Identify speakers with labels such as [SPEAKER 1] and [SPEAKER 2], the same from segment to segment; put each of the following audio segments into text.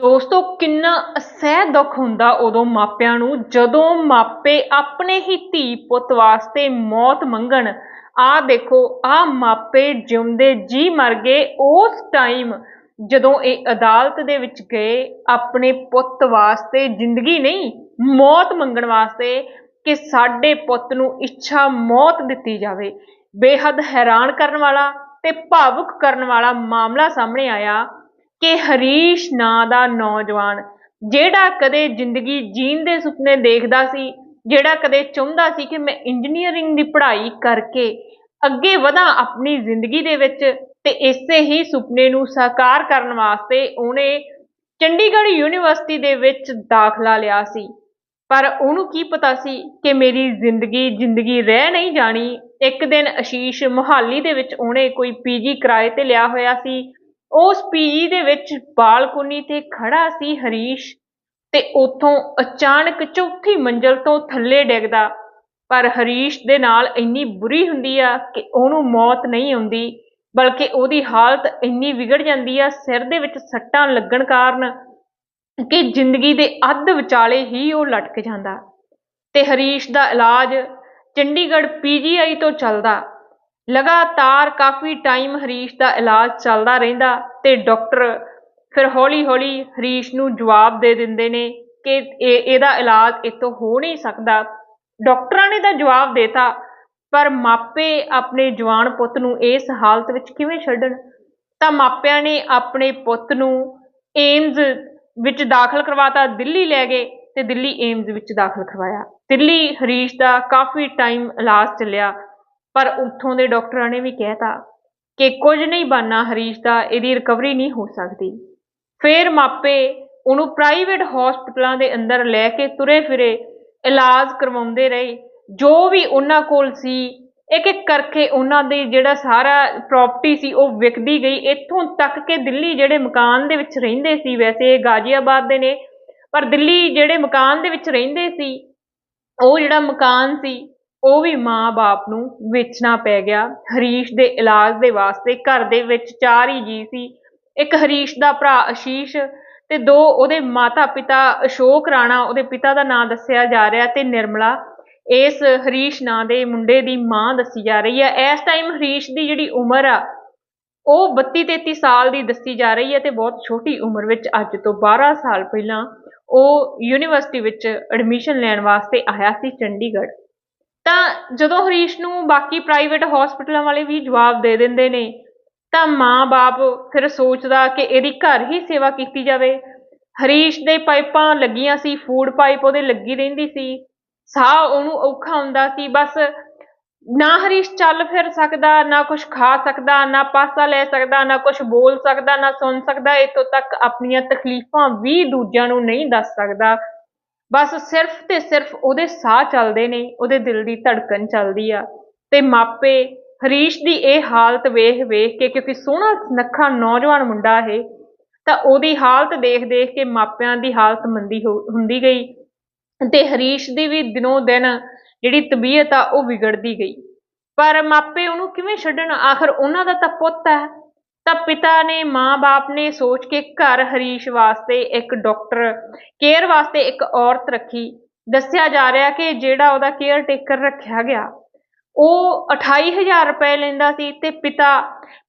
[SPEAKER 1] ਦੋਸਤੋ, ਕਿੰਨਾ ਅਸਹਿ ਦੁੱਖ ਹੁੰਦਾ ਉਦੋਂ ਮਾਪਿਆਂ ਨੂੰ, ਜਦੋਂ ਮਾਪੇ ਆਪਣੇ ਹੀ ਧੀ ਪੁੱਤ ਵਾਸਤੇ ਮੌਤ ਮੰਗਣ, ਆਹ ਦੇਖੋ, ਆਹ ਮਾਪੇ ਜਿਉਂਦੇ ਜੀ ਮਰ ਗਏ, ਉਸ ਟਾਈਮ ਜਦੋਂ ਇਹ ਅਦਾਲਤ ਦੇ ਵਿੱਚ ਗਏ, ਆਪਣੇ ਪੁੱਤ ਵਾਸਤੇ ਜ਼ਿੰਦਗੀ ਨਹੀਂ, ਮੌਤ ਮੰਗਣ ਵਾਸਤੇ ਕਿ ਸਾਡੇ ਪੁੱਤ ਨੂੰ ਇੱਛਾ ਮੌਤ ਦਿੱਤੀ ਜਾਵੇ। ਬੇਹੱਦ ਹੈਰਾਨ ਕਰਨ ਵਾਲਾ ਤੇ ਭਾਵੁਕ ਕਰਨ ਵਾਲਾ ਮਾਮਲਾ ਸਾਹਮਣੇ ਆਇਆ। ਕਿ ਹਰੀਸ਼ ਨਾਂ ਦਾ ਨੌਜਵਾਨ, ਜਿਹੜਾ ਕਦੇ ਜ਼ਿੰਦਗੀ ਜੀਣ ਦੇ ਸੁਪਨੇ ਦੇਖਦਾ ਸੀ, ਜਿਹੜਾ ਕਦੇ ਚਾਹੁੰਦਾ ਸੀ ਕਿ ਮੈਂ ਇੰਜੀਨੀਅਰਿੰਗ ਦੀ ਪੜ੍ਹਾਈ ਕਰਕੇ ਅੱਗੇ ਵਧਾਂ ਆਪਣੀ ਜ਼ਿੰਦਗੀ ਦੇ ਵਿੱਚ ਤੇ ਇਸੇ ਹੀ ਸੁਪਨੇ ਨੂੰ ਸਾਕਾਰ ਕਰਨ ਵਾਸਤੇ ਉਹਨੇ ਚੰਡੀਗੜ੍ਹ ਯੂਨੀਵਰਸਿਟੀ ਦੇ ਵਿੱਚ ਦਾਖਲਾ ਲਿਆ ਸੀ। ਪਰ ਉਹਨੂੰ ਕੀ ਪਤਾ ਸੀ ਕਿ ਮੇਰੀ ਜ਼ਿੰਦਗੀ ਜ਼ਿੰਦਗੀ ਰਹਿ ਨਹੀਂ ਜਾਣੀ। ਇੱਕ ਦਿਨ ਅਸ਼ੀਸ਼ ਮੁਹਾਲੀ ਦੇ ਵਿੱਚ ਉਹਨੇ ਕੋਈ ਪੀਜੀ ਕਿਰਾਏ ਤੇ ਲਿਆ ਹੋਇਆ ਸੀ। ਉਸ ਪੀਜੀ ਦੇ ਵਿੱਚ ਬਾਲਕੋਨੀ ਤੇ ਖੜਾ ਸੀ ਹਰੀਸ਼ ਤੇ ਉੱਥੋਂ ਅਚਾਨਕ ਚੌਥੀ ਮੰਜ਼ਲ ਤੋਂ ਥੱਲੇ ਡਿੱਗਦਾ। ਪਰ ਹਰੀਸ਼ ਦੇ ਨਾਲ ਇੰਨੀ ਬੁਰੀ ਹੁੰਦੀ ਆ ਕਿ ਉਹਨੂੰ ਮੌਤ ਨਹੀਂ ਆਉਂਦੀ, ਬਲਕਿ ਉਹਦੀ ਹਾਲਤ ਇੰਨੀ ਵਿਗੜ ਜਾਂਦੀ ਆ, ਸਿਰ ਦੇ ਵਿੱਚ ਸੱਟਾਂ ਲੱਗਣ ਕਾਰਨ ਕਿ ਜ਼ਿੰਦਗੀ ਦੇ ਅੱਧ ਵਿਚਾਲੇ ਹੀ ਉਹ ਲਟਕ ਜਾਂਦਾ। ਤੇ ਹਰੀਸ਼ ਦਾ ਇਲਾਜ ਚੰਡੀਗੜ੍ਹ ਪੀਜੀਆਈ ਤੋਂ ਚੱਲਦਾ। ਲਗਾਤਾਰ ਕਾਫੀ ਟਾਈਮ ਹਰੀਸ਼ ਦਾ ਇਲਾਜ ਚੱਲਦਾ ਰਹਿੰਦਾ ਤੇ ਡਾਕਟਰ ਫਿਰ ਹੌਲੀ-ਹੌਲੀ ਹਰੀਸ਼ ਨੂੰ ਜਵਾਬ ਦੇ ਦਿੰਦੇ ਨੇ ਕਿ ਇਹਦਾ ਇਲਾਜ ਇਤੋਂ ਹੋ ਨਹੀਂ ਸਕਦਾ। ਡਾਕਟਰਾਂ ਨੇ ਤਾਂ ਜਵਾਬ ਦੇਤਾ, ਪਰ ਮਾਪੇ ਆਪਣੇ ਜਵਾਨ ਪੁੱਤ ਨੂੰ ਇਸ ਹਾਲਤ ਵਿੱਚ ਕਿਵੇਂ ਛੱਡਣ? ਤਾਂ ਮਾਪਿਆਂ ਨੇ ਆਪਣੇ ਪੁੱਤ ਨੂੰ ਏਮਜ਼ ਵਿੱਚ ਦਾਖਲ ਕਰਵਾਤਾ, ਦਿੱਲੀ ਲੈ ਗਏ ਤੇ ਦਿੱਲੀ ਏਮਜ਼ ਵਿੱਚ ਦਾਖਲ ਕਰਵਾਇਆ। ਦਿੱਲੀ ਹਰੀਸ਼ ਦਾ ਕਾਫੀ ਟਾਈਮ ਇਲਾਜ ਚੱਲਿਆ। ਪਰ ਉੱਥੋਂ ਦੇ ਡਾਕਟਰਾਂ ਨੇ ਵੀ ਕਹਿਤਾ ਕਿ ਕੁਝ ਨਹੀਂ ਬਾਨਾ ਹਰੀਸ਼ ਦਾ, ਇਹਦੀ ਰਿਕਵਰੀ ਨਹੀਂ ਹੋ ਸਕਦੀ। ਫਿਰ ਮਾਪੇ ਉਹਨੂੰ ਪ੍ਰਾਈਵੇਟ ਹਸਪਤਾਲਾਂ ਦੇ ਅੰਦਰ ਲੈ ਕੇ ਤੁਰੇ ਫਿਰੇ, ਇਲਾਜ ਕਰਵਾਉਂਦੇ ਰਹੇ। ਜੋ ਵੀ ਉਹਨਾਂ ਕੋਲ ਸੀ, ਇੱਕ ਇੱਕ ਕਰਕੇ ਉਹਨਾਂ ਦੇ ਜਿਹੜਾ ਸਾਰਾ ਪ੍ਰਾਪਰਟੀ ਸੀ, ਉਹ ਵਿਕਦੀ ਗਈ। ਇੱਥੋਂ ਤੱਕ ਕਿ ਦਿੱਲੀ ਜਿਹੜੇ ਮਕਾਨ ਦੇ ਵਿੱਚ ਰਹਿੰਦੇ ਸੀ, ਵੈਸੇ ਇਹ ਗਾਜ਼ੀਆਬਾਦ ਦੇ ਨੇ, ਪਰ ਦਿੱਲੀ ਜਿਹੜੇ ਮਕਾਨ ਦੇ ਵਿੱਚ ਰਹਿੰਦੇ ਸੀ, ਉਹ ਜਿਹੜਾ ਮਕਾਨ ਸੀ ਉਹ ਵੀ ਮਾਂ-ਬਾਪ ਨੂੰ ਵੇਚਣਾ ਪੈ ਗਿਆ। ਹਰੀਸ਼ ਦੇ ਇਲਾਜ ਦੇ ਵਾਸਤੇ ਘਰ ਦੇ ਵਿੱਚ ਚਾਰ ਹੀ ਜੀ ਸੀ। ਇੱਕ ਹਰੀਸ਼ ਦਾ ਭਰਾ ਅਸ਼ੀਸ਼ ਤੇ ਦੋ ਉਹਦੇ ਮਾਤਾ-ਪਿਤਾ ਅਸ਼ੋਕ ਰਾਣਾ, ਉਹਦੇ ਪਿਤਾ ਦਾ ਨਾਮ ਦੱਸਿਆ ਜਾ ਰਿਹਾ ਤੇ ਨਿਰਮਲਾ। ਇਸ ਹਰੀਸ਼ ਨਾਂ ਦੇ ਮੁੰਡੇ ਦੀ ਮਾਂ ਦੱਸੀ ਜਾ ਰਹੀ ਹੈ। ਇਸ ਟਾਈਮ ਹਰੀਸ਼ ਦੀ ਜਿਹੜੀ ਉਮਰ ਆ, ਉਹ 32 33 ਸਾਲ ਦੀ ਦੱਸੀ ਜਾ ਰਹੀ ਹੈ ਤੇ ਬਹੁਤ ਛੋਟੀ ਉਮਰ ਵਿੱਚ ਅੱਜ ਤੋਂ 12 ਸਾਲ ਪਹਿਲਾਂ ਉਹ ਯੂਨੀਵਰਸਿਟੀ ਵਿੱਚ ਐਡਮਿਸ਼ਨ ਲੈਣ ਵਾਸਤੇ ਆਇਆ ਸੀ ਚੰਡੀਗੜ੍ਹ। ਤਾਂ ਜਦੋਂ ਹਰੀਸ਼ ਨੂੰ ਬਾਕੀ ਪ੍ਰਾਈਵੇਟ ਹਸਪੀਟਲਾਂ ਵਾਲੇ ਵੀ ਜਵਾਬ ਦੇ ਦਿੰਦੇ ਨੇ, ਤਾਂ ਮਾਂ-ਬਾਪ ਫਿਰ ਸੋਚਦਾ ਕਿ ਇਹਦੀ ਘਰ ਹੀ ਸੇਵਾ ਕੀਤੀ ਜਾਵੇ। ਹਰੀਸ਼ ਦੇ ਪਾਈਪਾਂ ਲੱਗੀਆਂ ਸੀ ਫੂਡ ਪਾਈਪ ਉਹਦੇ ਲੱਗੀ ਰਹਿੰਦੀ ਸੀ। ਸਾਹ ਉਹਨੂੰ ਔਖਾ ਹੁੰਦਾ ਸੀ, ਬਸ ਨਾ ਹਰੀਸ਼ ਚੱਲ ਫਿਰ ਸਕਦਾ, ਨਾ ਕੁਝ ਖਾ ਸਕਦਾ, ਨਾ ਪਾਸਾ ਲੈ ਸਕਦਾ, ਨਾ ਕੁਝ ਬੋਲ ਸਕਦਾ, ਨਾ ਸੁਣ ਸਕਦਾ ਇਤੋਂ ਤੱਕ ਆਪਣੀਆਂ ਤਕਲੀਫਾਂ ਵੀ ਦੂਜਿਆਂ ਨੂੰ ਨਹੀਂ ਦੱਸ ਸਕਦਾ। ਬਸ ਸਿਰਫ ਤੇ ਸਿਰਫ ਉਹਦੇ ਸਾਹ ਚੱਲਦੇ ਨੇ, ਉਹਦੇ ਦਿਲ ਦੀ ਧੜਕਣ ਚੱਲਦੀ ਆ। ਤੇ ਮਾਪੇ ਹਰੀਸ਼ ਦੀ ਇਹ ਹਾਲਤ ਵੇਖ ਵੇਖ ਕੇ, ਕਿਉਂਕਿ ਸੋਹਣਾ ਨੱਖਾ ਨੌਜਵਾਨ ਮੁੰਡਾ ਇਹ, ਤਾਂ ਉਹਦੀ ਹਾਲਤ ਦੇਖ ਦੇਖ ਕੇ ਮਾਪਿਆਂ ਦੀ ਹਾਲਤ ਮੰਦੀ ਹੁੰਦੀ ਗਈ। ਤੇ ਹਰੀਸ਼ ਦੀ ਵੀ ਦਿਨੋਂ ਦਿਨ ਜਿਹੜੀ ਤਬੀਅਤ ਆ, ਉਹ ਵਿਗੜਦੀ ਗਈ। ਪਰ ਮਾਪੇ ਉਹਨੂੰ ਕਿਵੇਂ ਛੱਡਣ? ਆਖਰ ਉਹਨਾਂ ਦਾ ਤਾਂ ਪੁੱਤ ਹੈ। ਤਾਂ ਪਿਤਾ ਨੇ ਮਾਂ-ਬਾਪ ਨੇ ਸੋਚ ਕੇ ਘਰ ਹਰੀਸ਼ ਵਾਸਤੇ ਇੱਕ ਡਾਕਟਰ, ਕੇਅਰ ਵਾਸਤੇ ਇੱਕ ਔਰਤ ਰੱਖੀ। ਦੱਸਿਆ ਜਾ ਰਿਹਾ ਕਿ ਜਿਹੜਾ ਉਹਦਾ ਕੇਅਰ ਟੇਕਰ ਰੱਖਿਆ ਗਿਆ, ਉਹ 28000 ਰੁਪਏ ਲੈਂਦਾ ਸੀ ਤੇ ਪਿਤਾ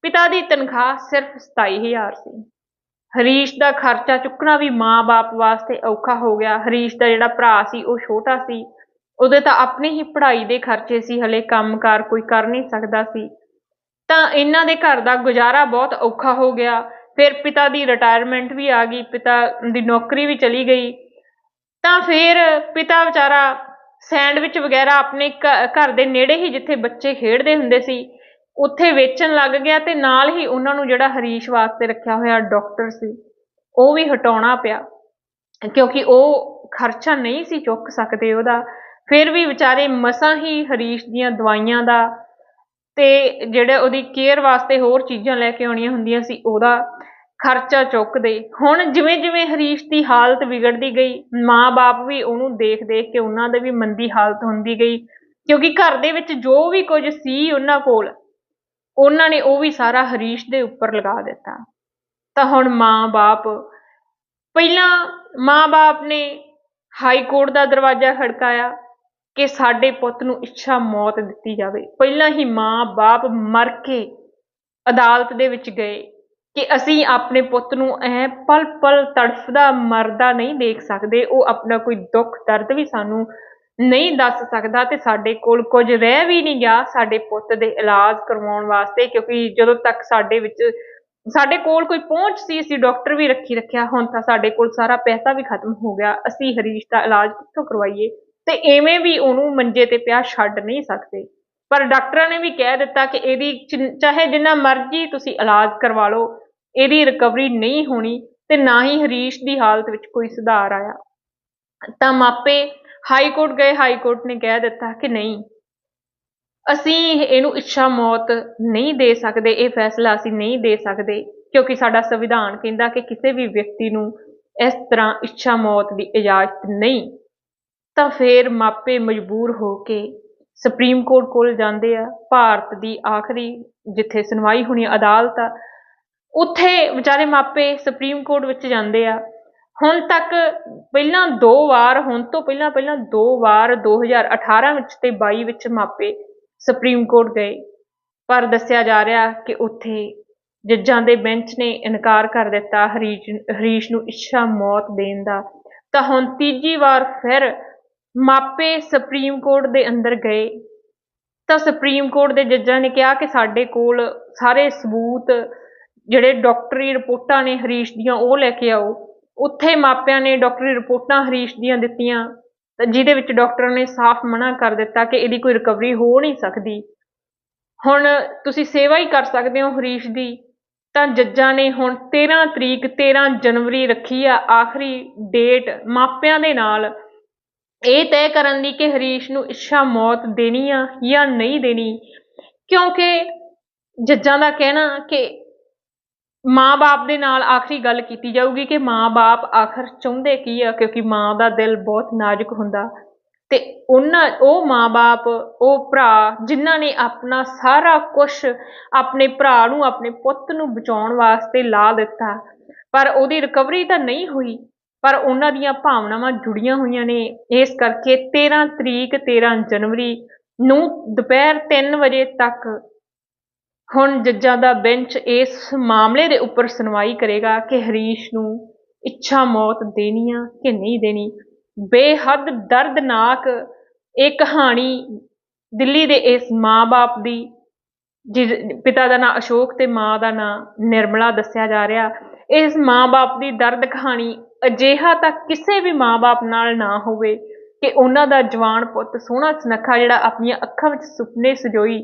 [SPEAKER 1] ਪਿਤਾ ਦੀ ਤਨਖਾਹ ਸਿਰਫ 27000 ਸੀ। ਹਰੀਸ਼ ਦਾ ਖਰਚਾ ਚੁੱਕਣਾ ਵੀ ਮਾਂ-ਬਾਪ ਵਾਸਤੇ ਔਖਾ ਹੋ ਗਿਆ। ਹਰੀਸ਼ ਦਾ ਜਿਹੜਾ ਭਰਾ ਸੀ, ਉਹ ਛੋਟਾ ਸੀ। ਉਹਦੇ ਤਾਂ ਆਪਣੀ ਹੀ ਪੜ੍ਹਾਈ ਦੇ ਖਰਚੇ ਸੀ, ਹਲੇ ਕੰਮਕਾਰ ਕੋਈ ਕਰ ਨਹੀਂ ਸਕਦਾ ਸੀ। ਤਾਂ ਇਹਨਾਂ ਦੇ ਘਰ ਦਾ ਗੁਜ਼ਾਰਾ ਬਹੁਤ ਔਖਾ ਹੋ ਗਿਆ। ਫਿਰ ਪਿਤਾ ਦੀ ਰਿਟਾਇਰਮੈਂਟ ਵੀ ਆ ਗਈ, ਪਿਤਾ ਦੀ ਨੌਕਰੀ ਵੀ ਚਲੀ ਗਈ। ਤਾਂ ਫਿਰ ਪਿਤਾ ਵਿਚਾਰਾ ਸੈਂਡਵਿਚ ਵਗੈਰਾ ਆਪਣੇ ਘਰ ਦੇ ਨੇੜੇ ਹੀ ਜਿੱਥੇ ਬੱਚੇ ਖੇਡਦੇ ਹੁੰਦੇ ਸੀ, ਉੱਥੇ ਵੇਚਣ ਲੱਗ ਗਿਆ ਤੇ ਨਾਲ ਹੀ ਉਹਨਾਂ ਨੂੰ ਜਿਹੜਾ ਹਰੀਸ਼ ਵਾਸਤੇ ਰੱਖਿਆ ਹੋਇਆ ਡਾਕਟਰ ਸੀ, ਉਹ ਵੀ ਹਟਾਉਣਾ ਪਿਆ। ਕਿਉਂਕਿ ਉਹ ਖਰਚਾ ਨਹੀਂ ਸੀ ਚੁੱਕ ਸਕਦੇ ਉਹਦਾ। ਫਿਰ ਵੀ ਵਿਚਾਰੇ ਮਸਾਂ ਹੀ ਹਰੀਸ਼ ਦੀਆਂ ਦਵਾਈਆਂ ਦਾ ਤੇ ਜਿਹੜੇ ਉਹਦੀ ਕੇਅਰ ਵਾਸਤੇ ਹੋਰ ਚੀਜ਼ਾਂ ਲੈ ਕੇ ਆਉਣੀਆਂ ਹੁੰਦੀਆਂ ਸੀ, ਉਹਦਾ ਖਰਚਾ ਚੁੱਕਦੇ ਹੁਣ ਜਿਵੇਂ ਜਿਵੇਂ ਹਰੀਸ਼ ਦੀ ਹਾਲਤ ਵਿਗੜਦੀ ਗਈ, ਮਾਂ-ਬਾਪ ਵੀ ਉਹਨੂੰ ਦੇਖ-ਦੇਖ ਕੇ ਉਹਨਾਂ ਦੇ ਵੀ ਮੰਦੀ ਹਾਲਤ ਹੁੰਦੀ ਗਈ, ਕਿਉਂਕਿ ਘਰ ਦੇ ਵਿੱਚ ਜੋ ਵੀ ਕੁਝ ਸੀ ਉਹਨਾਂ ਕੋਲ, ਉਹਨਾਂ ਨੇ ਉਹ ਵੀ ਸਾਰਾ ਹਰੀਸ਼ ਦੇ ਉੱਪਰ ਲਗਾ ਦਿੱਤਾ। ਤਾਂ ਹੁਣ ਮਾਂ-ਬਾਪ, ਪਹਿਲਾਂ ਮਾਂ-ਬਾਪ ਨੇ ਹਾਈ ਕੋਰਟ ਦਾ ਦਰਵਾਜ਼ਾ ਖੜਕਾਇਆ ਕਿ ਸਾਡੇ ਪੁੱਤ ਨੂੰ ਇੱਛਾ ਮੌਤ ਦਿੱਤੀ ਜਾਵੇ। ਪਹਿਲਾਂ ਹੀ ਮਾਂ-ਬਾਪ ਮਰ ਕੇ ਅਦਾਲਤ ਦੇ ਵਿੱਚ ਗਏ ਕਿ ਅਸੀਂ ਆਪਣੇ ਪੁੱਤ ਨੂੰ ਐ ਪਲ-ਪਲ ਤੜਫਦਾ ਮਰਦਾ ਨਹੀਂ ਦੇਖ ਸਕਦੇ। ਉਹ ਆਪਣਾ ਕੋਈ ਦੁੱਖ ਦਰਦ ਵੀ ਸਾਨੂੰ ਨਹੀਂ ਦੱਸ ਸਕਦਾ ਤੇ ਸਾਡੇ ਕੋਲ ਕੁਝ ਰਹਿ ਵੀ ਨਹੀਂ ਗਿਆ ਸਾਡੇ ਪੁੱਤ ਦੇ ਇਲਾਜ ਕਰਵਾਉਣ ਵਾਸਤੇ ਕਿਉਂਕਿ ਜਦੋਂ ਤੱਕ ਸਾਡੇ ਵਿੱਚ ਸਾਡੇ ਕੋਲ ਕੋਈ ਪਹੁੰਚ ਸੀ, ਅਸੀਂ ਡਾਕਟਰ ਵੀ ਰੱਖੀ ਰੱਖਿਆ, ਹੁਣ ਤਾਂ ਸਾਡੇ ਕੋਲ ਸਾਰਾ ਪੈਸਾ ਵੀ ਖਤਮ ਹੋ ਗਿਆ। ਅਸੀਂ ਹਰੀਸ਼ ਦਾ ਇਲਾਜ ਕਿੱਥੋਂ ਕਰਵਾਈਏ? ਤੇ ਐਵੇਂ ਵੀ ਉਹਨੂੰ ਮੰਜੇ ਤੇ ਪਿਆ ਛੱਡ ਨਹੀਂ ਸਕਦੇ। ਪਰ ਡਾਕਟਰਾਂ ਨੇ ਵੀ ਕਹਿ ਦਿੱਤਾ ਕਿ ਇਹਦੀ ਚਿ- ਚਾਹੇ ਜਿੰਨਾ ਮਰਜ਼ੀ ਤੁਸੀਂ ਇਲਾਜ ਕਰਵਾ ਲਓ, ਇਹਦੀ ਰਿਕਵਰੀ ਨਹੀਂ ਹੋਣੀ ਤੇ ਨਾ ਹੀ ਹਰੀਸ਼ ਦੀ ਹਾਲਤ ਵਿੱਚ ਕੋਈ ਸੁਧਾਰ ਆਇਆ। ਤਾਂ ਮਾਪੇ ਹਾਈ ਕੋਰਟ ਗਏ, ਹਾਈ ਕੋਰਟ ਨੇ ਕਹਿ ਦਿੱਤਾ ਕਿ ਨਹੀਂ, ਅਸੀਂ ਇਹਨੂੰ ਇੱਛਾ ਮੌਤ ਨਹੀਂ ਦੇ ਸਕਦੇ, ਇਹ ਫੈਸਲਾ ਅਸੀਂ ਨਹੀਂ ਦੇ ਸਕਦੇ, ਕਿਉਂਕਿ ਸਾਡਾ ਸੰਵਿਧਾਨ ਕਹਿੰਦਾ ਕਿ ਕਿਸੇ ਵੀ ਵਿਅਕਤੀ ਨੂੰ ਇਸ ਤਰ੍ਹਾਂ ਇੱਛਾ ਮੌਤ ਦੀ ਇਜਾਜ਼ਤ ਨਹੀਂ। ਤਾਂ ਫਿਰ ਮਾਪੇ ਮਜਬੂਰ ਹੋ ਕੇ ਸੁਪਰੀਮ ਕੋਰਟ ਕੋਲ ਜਾਂਦੇ ਆ, ਭਾਰਤ ਦੀ ਆਖਰੀ ਜਿੱਥੇ ਸੁਣਵਾਈ ਹੋਣੀ ਅਦਾਲਤ ਆ, ਉੱਥੇ ਵਿਚਾਰੇ ਮਾਪੇ ਸੁਪਰੀਮ ਕੋਰਟ ਵਿੱਚ ਜਾਂਦੇ ਆ। ਹੁਣ ਤੱਕ ਪਹਿਲਾਂ ਦੋ ਵਾਰ, ਹੁਣ ਤੋਂ ਪਹਿਲਾਂ ਪਹਿਲਾਂ ਦੋ ਵਾਰ 2018 ਵਿੱਚ ਤੇ 22 ਵਿੱਚ ਮਾਪੇ ਸੁਪਰੀਮ ਕੋਰਟ ਗਏ। ਪਰ ਦੱਸਿਆ ਜਾ ਰਿਹਾ ਕਿ ਉੱਥੇ ਜੱਜਾਂ ਦੇ ਬੈਂਚ ਨੇ ਇਨਕਾਰ ਕਰ ਦਿੱਤਾ ਹਰੀਸ਼ ਹਰੀਸ਼ ਨੂੰ ਇੱਛਾ ਮੌਤ ਦੇਣ ਦਾ। ਤਾਂ ਹੁਣ ਤੀਜੀ ਵਾਰ ਫਿਰ ਮਾਪੇ ਸੁਪਰੀਮ ਕੋਰਟ ਦੇ ਅੰਦਰ ਗਏ ਤਾਂ ਸੁਪਰੀਮ ਕੋਰਟ ਦੇ ਜੱਜਾਂ ਨੇ ਕਿਹਾ ਕਿ ਸਾਡੇ ਕੋਲ ਸਾਰੇ ਸਬੂਤ, ਜਿਹੜੇ ਡਾਕਟਰੀ ਰਿਪੋਰਟਾਂ ਨੇ ਹਰੀਸ਼ ਦੀਆਂ, ਉਹ ਲੈ ਕੇ ਆਓ। ਉੱਥੇ ਮਾਪਿਆਂ ਨੇ ਡਾਕਟਰੀ ਰਿਪੋਰਟਾਂ ਹਰੀਸ਼ ਦੀਆਂ ਦਿੱਤੀਆਂ ਤਾਂ ਜਿਹਦੇ ਵਿੱਚ ਡਾਕਟਰ ਨੇ ਸਾਫ਼ ਮਨਾ ਕਰ ਦਿੱਤਾ ਕਿ ਇਹਦੀ ਕੋਈ ਰਿਕਵਰੀ ਹੋ ਨਹੀਂ ਸਕਦੀ। ਹੁਣ ਤੁਸੀਂ ਸੇਵਾ ਹੀ ਕਰ ਸਕਦੇ ਹੋ ਹਰੀਸ਼ ਦੀ, ਤਾਂ ਜੱਜਾਂ ਨੇ ਹੁਣ 13 ਤਰੀਕ 13 ਜਨਵਰੀ ਰੱਖੀ ਆ, ਆਖਰੀ ਡੇਟ ਮਾਪਿਆਂ ਦੇ ਨਾਲ। ਇਹ ਤੈਅ ਕਰਨ ਦੀ ਕਿ ਹਰੀਸ਼ ਨੂੰ ਇੱਛਾ ਮੌਤ ਦੇਣੀ ਆ ਜਾਂ ਨਹੀਂ ਦੇਣੀ, ਕਿਉਂਕਿ ਜੱਜਾਂ ਦਾ ਕਹਿਣਾ ਕਿ ਮਾਂ-ਬਾਪ ਦੇ ਨਾਲ ਆਖਰੀ ਗੱਲ ਕੀਤੀ ਜਾਊਗੀ ਕਿ ਮਾਂ-ਬਾਪ ਆਖਰ ਚਾਹੁੰਦੇ ਕੀ ਆ, ਕਿਉਂਕਿ ਮਾਂ ਦਾ ਦਿਲ ਬਹੁਤ ਨਾਜ਼ੁਕ ਹੁੰਦਾ। ਤੇ ਉਹਨਾਂ, ਉਹ ਮਾਂ-ਬਾਪ, ਉਹ ਭਰਾ, ਜਿਨ੍ਹਾਂ ਨੇ ਆਪਣਾ ਸਾਰਾ ਕੁਝ ਆਪਣੇ ਭਰਾ ਨੂੰ, ਆਪਣੇ ਪੁੱਤ ਨੂੰ ਬਚਾਉਣ ਵਾਸਤੇ ਲਾ ਦਿੱਤਾ, ਪਰ ਉਹਦੀ ਰਿਕਵਰੀ ਤਾਂ ਨਹੀਂ ਹੋਈ। ਪਰ ਉਹਨਾਂ ਦੀਆਂ ਭਾਵਨਾਵਾਂ ਜੁੜੀਆਂ ਹੋਈਆਂ ਨੇ। ਇਸ ਕਰਕੇ 13 ਤਰੀਕ 13 ਜਨਵਰੀ ਨੂੰ ਦੁਪਹਿਰ 3 ਵਜੇ ਤੱਕ ਹੁਣ ਜੱਜਾਂ ਦਾ ਬੈਂਚ ਇਸ ਮਾਮਲੇ ਦੇ ਉੱਪਰ ਸੁਣਵਾਈ ਕਰੇਗਾ ਕਿ ਹਰੀਸ਼ ਨੂੰ ਇੱਛਾ ਮੌਤ ਦੇਣੀ ਆ ਕਿ ਨਹੀਂ ਦੇਣੀ। ਬੇਹੱਦ ਦਰਦਨਾਕ ਇਹ ਕਹਾਣੀ ਦਿੱਲੀ ਦੇ ਇਸ ਮਾਂ-ਬਾਪ ਦੀ, ਜਿਸ ਪਿਤਾ ਦਾ ਨਾਂ ਅਸ਼ੋਕ ਤੇ ਮਾਂ ਦਾ ਨਾਂ ਨਿਰਮਲਾ ਦੱਸਿਆ ਜਾ ਰਿਹਾ। ਇਸ ਮਾਂ-ਬਾਪ ਦੀ ਦਰਦ ਕਹਾਣੀ ਅਜਿਹਾ ਤਾਂ ਕਿਸੇ ਵੀ ਮਾਂ-ਬਾਪ ਨਾਲ ਨਾ ਹੋਵੇ ਕਿ ਉਹਨਾਂ ਦਾ ਜਵਾਨ ਪੁੱਤ ਸੋਹਣਾ ਸੁਨੱਖਾ ਜਿਹੜਾ ਆਪਣੀਆਂ ਅੱਖਾਂ ਵਿੱਚ ਸੁਪਨੇ ਸਜੋਈ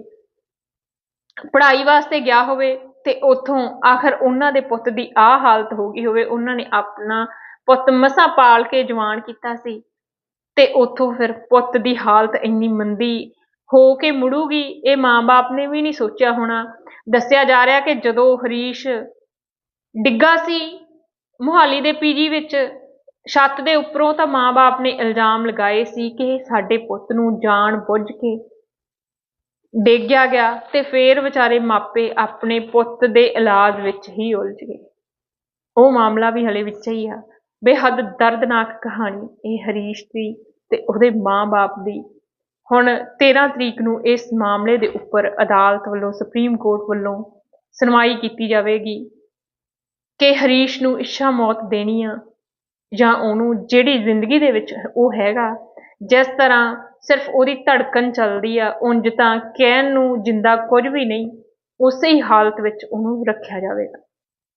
[SPEAKER 1] ਪੜ੍ਹਾਈ ਵਾਸਤੇ ਗਿਆ ਹੋਵੇ ਤੇ ਉਥੋਂ ਆਖਰ ਉਹਨਾਂ ਦੇ ਪੁੱਤ ਦੀ ਆ ਹਾਲਤ ਹੋ ਗਈ ਹੋਵੇ, ਉਹਨਾਂ ਨੇ ਆਪਣਾ ਪੁੱਤ ਮਸਾ ਪਾਲ ਕੇ ਜਵਾਨ ਕੀਤਾ ਸੀ ਤੇ ਉਥੋਂ ਫਿਰ ਪੁੱਤ ਦੀ ਹਾਲਤ ਇੰਨੀ ਮੰਦੀ ਹੋ ਕੇ ਮੁੜੂਗੀ, ਇਹ ਮਾਂ-ਬਾਪ ਨੇ ਵੀ ਨਹੀਂ ਸੋਚਿਆ ਹੋਣਾ। ਦੱਸਿਆ ਜਾ ਰਿਹਾ ਕਿ ਜਦੋਂ ਹਰੀਸ਼ ਡਿੱਗਾ ਸੀ ਮੁਹਾਲੀ ਦੇ ਪੀਜੀ ਵਿੱਚ ਛੱਤ ਦੇ ਉੱਪਰੋਂ ਤਾਂ ਮਾਂ-ਬਾਪ ਨੇ ਇਲਜ਼ਾਮ ਲਗਾਏ ਸੀ ਕਿ ਸਾਡੇ ਪੁੱਤ ਨੂੰ ਜਾਣ ਬੁੱਝ ਕੇ ਡੇਗਿਆ ਗਿਆ ਤੇ ਫੇਰ ਵਿਚਾਰੇ ਮਾਪੇ ਆਪਣੇ ਪੁੱਤ ਦੇ ਇਲਾਜ ਵਿੱਚ ਹੀ ਉਲਝ ਗਏ। ਉਹ ਮਾਮਲਾ ਵੀ ਹਲੇ ਵਿੱਚ ਹੀ ਆ। ਬੇਹੱਦ ਦਰਦਨਾਕ ਕਹਾਣੀ ਇਹ ਹਰੀਸ਼ ਦੀ ਤੇ ਉਹਦੇ ਮਾਂ-ਬਾਪ ਦੀ। ਹੁਣ 13 ਤਰੀਕ ਨੂੰ ਇਸ ਮਾਮਲੇ ਦੇ ਉੱਪਰ ਅਦਾਲਤ ਵੱਲੋਂ ਸੁਪਰੀਮ ਕੋਰਟ ਵੱਲੋਂ ਸੁਣਵਾਈ ਕੀਤੀ ਜਾਵੇਗੀ। ਕਿ ਹਰੀਸ਼ ਨੂੰ ਇੱਛਾ ਮੌਤ ਦੇਣੀ ਆ ਜਾਂ ਉਹਨੂੰ ਜਿਹੜੀ ਜ਼ਿੰਦਗੀ ਦੇ ਵਿੱਚ ਉਹ ਹੈਗਾ, ਜਿਸ ਤਰ੍ਹਾਂ ਸਿਰਫ ਉਹਦੀ ਧੜਕਣ ਚੱਲਦੀ ਆ, ਉਂਝ ਤਾਂ ਕਹਿਣ ਨੂੰ ਜਿੰਦਾ ਕੁਝ ਵੀ ਨਹੀਂ, ਉਸੇ ਹੀ ਹਾਲਤ ਵਿੱਚ ਉਹਨੂੰ ਰੱਖਿਆ ਜਾਵੇਗਾ।